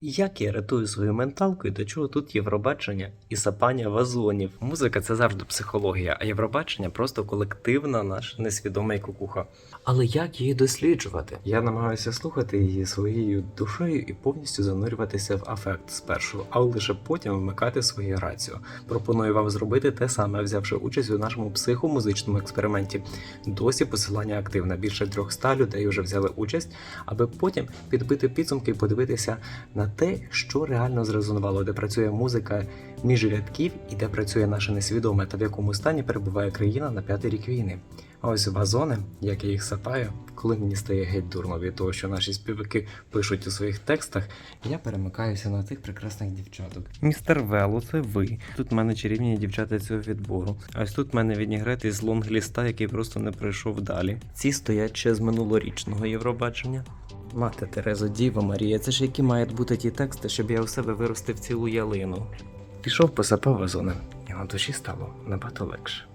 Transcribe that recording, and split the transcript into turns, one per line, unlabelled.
Як я рятую свою менталку і до чого тут Євробачення і сапання вазонів? Музика це завжди психологія, а Євробачення просто колективна наша несвідома кукуха. Але як її досліджувати? Я намагаюся слухати її своєю душею і повністю занурюватися в афект спершу, а лише потім вмикати своє рацію. Пропоную вам зробити те саме, взявши участь у нашому психомузичному експерименті. Досі посилання активне. Більше 300 людей вже взяли участь, аби потім підбити підсумки і подивитися на те, що реально зрезонувало, де працює музика між рядків і де працює наше несвідоме, та в якому стані перебуває країна на п'ятий рік війни. А ось вазони, як я їх сапаю, коли мені стає геть дурно від того, що наші співаки пишуть у своїх текстах, я перемикаюся на цих прекрасних дівчаток. Містер Вело, це ви. Тут в мене чарівні дівчата цього відбору. А ось тут в мене віднігрет із лонгліста, який просто не пройшов далі. Ці стоять ще з минулорічного Євробачення. Мати Терезо, Діва Марія, це ж які мають бути ті тексти, щоб я у себе виростив цілу ялину. Пішов, посапав вазони, і на душі стало набагато легше.